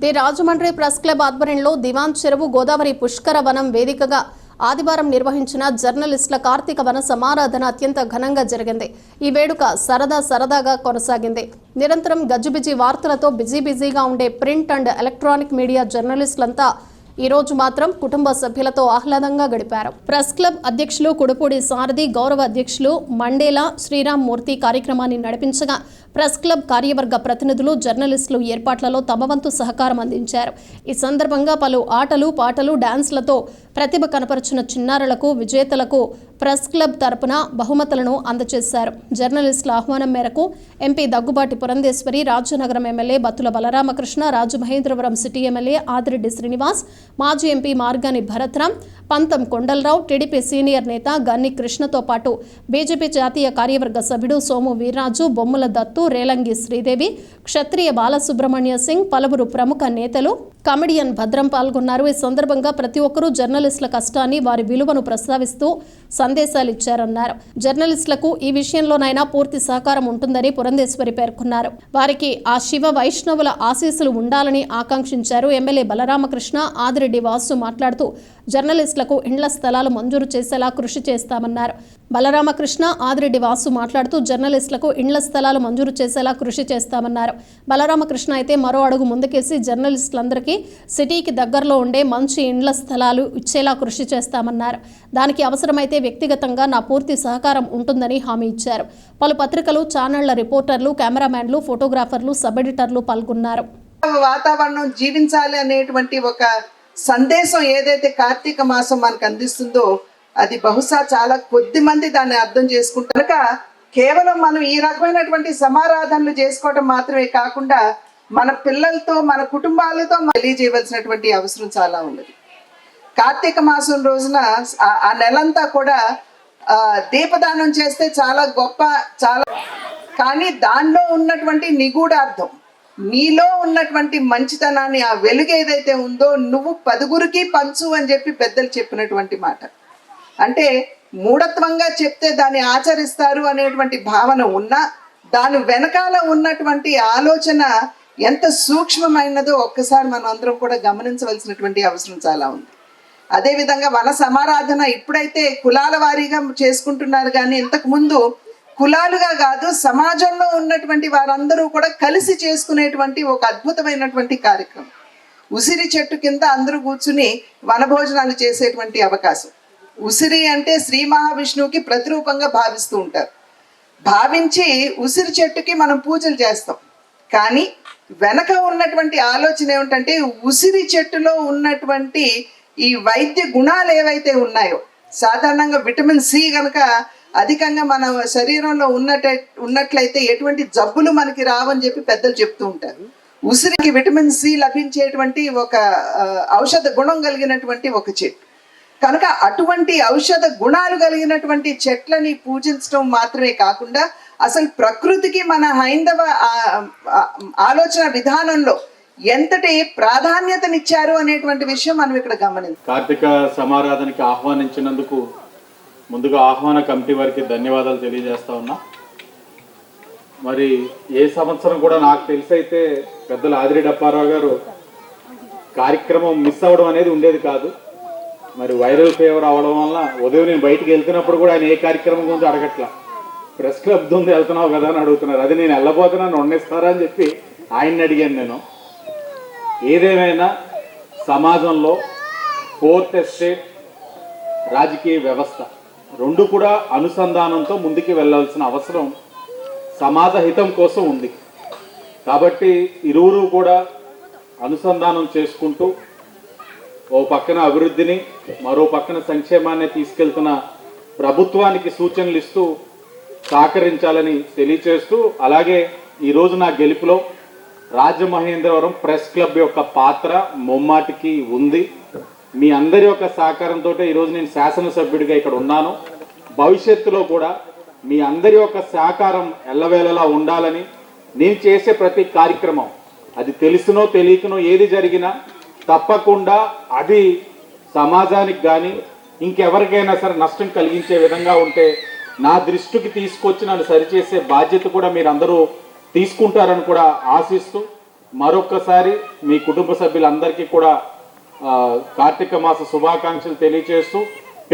The Rajahmundry press club ఆధ్వర్యంలో దివాన్ చెరువు గోదావరి పుష్కర వనం వేదికగా ఆదివారం నిర్వహించిన జర్నలిస్టుల కార్తీక వన సమారాధన అత్యంత ఘనంగా జరిగింది. ఈ వేడుక సరదా సరదాగా కొనసాగింది. నిరంతరం గజిబిజి వార్తలతో బిజీ బిజీగా ఉండే ప్రింట్ అండ్ ఎలక్ట్రానిక్ మీడియా జర్నలిస్టులంతా ఈ రోజు మాత్రం కుటుంబ సభ్యులతో ఆహ్లాదంగా గడిపారు. ప్రెస్ క్లబ్ అధ్యక్షులు కుడుపూడి సారథి గౌరవ అధ్యక్షులు మండేలా శ్రీరామ్ మూర్తి కార్యక్రమాన్ని నడిపించగా ప్రెస్ క్లబ్ కార్యవర్గ ప్రతినిధులు జర్నలిస్టులు ఏర్పాట్లలో తమ వంతు సహకారం అందించారు. ఈ సందర్భంగా పలు ఆటలు పాటలు డాన్స్లతో ప్రతిభ కనపరిచిన చిన్నారులకు విజేతలకు ప్రెస్ క్లబ్ తరపున బహుమతులను అందజేశారు. జర్నలిస్టుల ఆహ్వానం మేరకు MP Daggubati Purandeswari Rajanagaram MLA Battula Balaramakrishna Rajamahendravaram city MLA Adireddy Srinivas మాజీ ఎంపీ మార్గాని భరత్రాం పంతం కొండలరావు టీడీపీ సీనియర్ నేత గన్ని కృష్ణతో పాటు బీజేపీ జాతీయ కార్యవర్గ సభ్యుడు సోము వీర్రాజు బొమ్మల దత్తు రేలంగి శ్రీదేవి క్షత్రియ బాలసుబ్రహ్మణ్య సింగ్ పలువురు ప్రముఖ నేతలు కమెడియన్ భద్రం పాల్గొన్నారు. ఈ సందర్భంగా ప్రతి ఒక్కరూ జర్నలిస్టుల కష్టాన్ని వారి విలువను ప్రస్తావిస్తూ సందేశాలు ఇచ్చారన్నారు. జర్నలిస్టులకు ఈ విషయంలోనైనా పూర్తి సహకారం ఉంటుందని పురంధేశ్వరి పేర్కొన్నారు. వారికి ఆ శివ వైష్ణవుల ఆశీస్సులు ఉండాలని ఆకాంక్షించారు. ఎమ్మెల్యే బలరామకృష్ణ ఆదిరెడ్డి వాసు మాట్లాడుతూ జర్నలిస్టులకు ఇండ్ల స్థలాలు మంజూరు చేసేలా కృషి చేస్తామన్నారు. బలరామకృష్ణ ఆదిరెడ్డి వాసు మాట్లాడుతూ జర్నలిస్టులకు ఇండ్ల స్థలాలు మంజూరు చేసేలా కృషి చేస్తామన్నారు. బలరామకృష్ణ అయితే మరో అడుగు ముందుకేసి జర్నలిస్టులందరికీ సిటీకి దగ్గరలో ఉండే మంచి ఇండ్ల స్థలాలు ఇచ్చేలా కృషి చేస్తామన్నారు. దానికి అవసరమైతే వ్యక్తిగతంగా నా పూర్తి సహకారం ఉంటుందని హామీ ఇచ్చారు. పలు పత్రికలు ఛానళ్ళ రిపోర్టర్లు కెమెరామ్యాన్లు ఫోటోగ్రాఫర్లు సబ్ ఎడిటర్లు పాల్గొన్నారు. వాతావరణం జీవించాలి అనేటువంటి ఒక సందేశం ఏదైతే కార్తీక మాసం మనకు అందిస్తుందో అది బహుశా చాలా కొద్ది మంది దాన్ని అర్థం చేసుకుంటారు. కనుక కేవలం మనం ఈ రకమైనటువంటి సమారాధనలు చేసుకోవడం మాత్రమే కాకుండా మన పిల్లలతో మన కుటుంబాలతో తెలియజేయవలసినటువంటి అవసరం చాలా ఉన్నది. కార్తీక మాసం రోజున ఆ- ఆ నెలంతా కూడా దీపదానం చేస్తే చాలా గొప్ప చాలా కానీ దానిలో ఉన్నటువంటి నిగూఢ అర్థం నీలో ఉన్నటువంటి మంచితనాన్ని ఆ వెలుగు ఏదైతే ఉందో నువ్వు పదుగురికి పంచు అని చెప్పి పెద్దలు చెప్పినటువంటి మాట. అంటే మూఢత్వంగా చెప్తే దాన్ని ఆచరిస్తారు అనేటువంటి భావన ఉన్నా దాని వెనకాల ఉన్నటువంటి ఆలోచన ఎంత సూక్ష్మమైనదో ఒక్కసారి మనం అందరం కూడా గమనించవలసినటువంటి అవసరం చాలా ఉంది. అదేవిధంగా వన సమారాధన ఇప్పుడైతే కులాల వారీగా చేసుకుంటున్నారు కానీ ఇంతకు ముందు కులాలుగా కాదు సమాజంలో ఉన్నటువంటి వారందరూ కూడా కలిసి చేసుకునేటువంటి ఒక అద్భుతమైనటువంటి కార్యక్రమం. ఉసిరి చెట్టు కింద అందరూ కూర్చుని వనభోజనాలు చేసేటువంటి అవకాశం. ఉసిరి అంటే శ్రీ మహావిష్ణువుకి ప్రతిరూపంగా భావిస్తూ ఉంటారు. భావించి ఉసిరి చెట్టుకి మనం పూజలు చేస్తాం. కానీ వెనక ఉన్నటువంటి ఆలోచన ఏమిటంటే ఉసిరి చెట్టులో ఉన్నటువంటి ఈ వైద్య గుణాలు ఏవైతే ఉన్నాయో సాధారణంగా విటమిన్ సి కనుక అధికంగా మన శరీరంలో ఉన్నట ఉన్నట్లయితే ఎటువంటి జబ్బులు మనకి రావని చెప్పి పెద్దలు చెప్తూ ఉంటారు. ఉసిరికి విటమిన్ సి లభించేటువంటి ఒక ఔషధ గుణం కలిగినటువంటి ఒక చెట్టు. కనుక అటువంటి ఔషధ గుణాలు కలిగినటువంటి చెట్లని పూజించడం మాత్రమే కాకుండా అసలు ప్రకృతికి మన హైందవ ఆలోచన విధానంలో ఎంతటి ప్రాధాన్యతనిచ్చారు అనేటువంటి విషయం మనం ఇక్కడ గమనించాం. కార్తీక సమారాధనకి ఆహ్వానించినందుకు ముందుగా ఆహ్వాన కమిటీ వారికి ధన్యవాదాలు తెలియజేస్తా ఉన్నా. మరి ఏ సంవత్సరం కూడా నాకు తెలిసైతే పెద్దలు ఆదిరి డప్పారావు గారు కార్యక్రమం మిస్ అవ్వడం అనేది ఉండేది కాదు. మరి వైరల్ ఫీవర్ అవడం వల్ల ఉదయం నేను బయటికి వెళ్తున్నప్పుడు కూడా ఆయన ఏ కార్యక్రమం గురించి అడగట్లా. ప్రెస్ క్లబ్ ఉంది వెళ్తున్నావు కదా అని అడుగుతున్నారు. అది నేను వెళ్ళబోతున్నాను ఉండేస్తారా అని చెప్పి ఆయన్ని అడిగాను నేను. ఏదేమైనా సమాజంలో ఫోర్త్ ఎస్టేట్ రాజకీయ వ్యవస్థ రెండు కూడా అనుసంధానంతో ముందుకు వెళ్ళాల్సిన అవసరం సమాజ హితం కోసం ఉంది. కాబట్టి ఇరువురు కూడా అనుసంధానం చేసుకుంటూ ఓ పక్కన అభివృద్ధిని మరో పక్కన సంక్షేమాన్ని తీసుకెళ్తున్న ప్రభుత్వానికి సూచనలు ఇస్తూ సహకరించాలని తెలియచేస్తూ అలాగే ఈరోజు నా గెలుపులో రాజమహేంద్రవరం ప్రెస్ క్లబ్ యొక్క పాత్ర ముమ్మాటికి ఉంది. మీ అందరి యొక్క సహకారంతో ఈరోజు నేను శాసనసభ్యుడిగా ఇక్కడ ఉన్నాను. భవిష్యత్తులో కూడా మీ అందరి యొక్క సహకారం ఎల్లవేళలా ఉండాలని నేను చేసే ప్రతి కార్యక్రమం అది తెలుసునో తెలియకనో ఏది జరిగినా తప్పకుండా అది సమాజానికి కానీ ఇంకెవరికైనా సరే నష్టం కలిగించే విధంగా ఉంటే నా దృష్టికి తీసుకొచ్చి నన్ను సరిచేసే బాధ్యత కూడా మీరందరూ తీసుకుంటారని కూడా ఆశిస్తూ మరొక్కసారి మీ కుటుంబ సభ్యులందరికీ కూడా కార్తీక మాస శుభాకాంక్షలు తెలియజేస్తూ